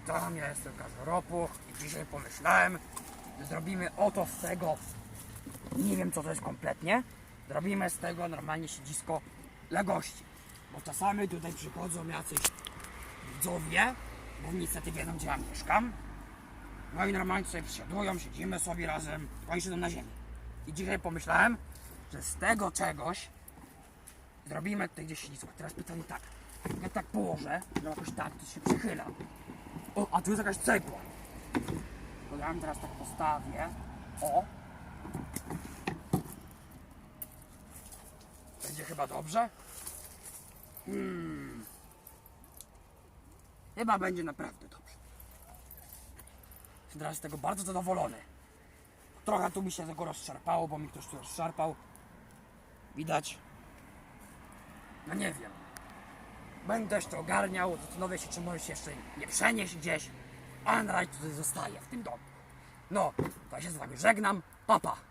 witam, ja jestem Kazoropuch i dzisiaj pomyślałem, zrobimy oto z tego, nie wiem co to jest kompletnie, zrobimy z tego normalnie siedzisko dla gości. Bo czasami tutaj przychodzą jacyś widzowie, bo niestety wiedzą gdzie ja mieszkam. No i normalnie sobie przysiadują, siedzimy sobie razem, oni siedzą na ziemi. I dzisiaj pomyślałem, że z tego czegoś zrobimy tutaj gdzieś siedzisko. Teraz pytanie tak, ja tak położę, że jakoś tak to się przychyla. O, a tu jest jakaś cegła. To ja ją teraz tak postawię. O. Będzie chyba dobrze? Hmm. Chyba będzie naprawdę dobrze. Jestem teraz z tego bardzo zadowolony. Trochę tu mi się tego rozszarpało, bo mi ktoś tu rozszarpał. Widać. No nie wiem. Będę też to ogarniał, zastanowię się, czy może się jeszcze nie przenieść gdzieś. A tutaj zostaje w tym domu. No, to ja się z wami żegnam. Papa. Pa.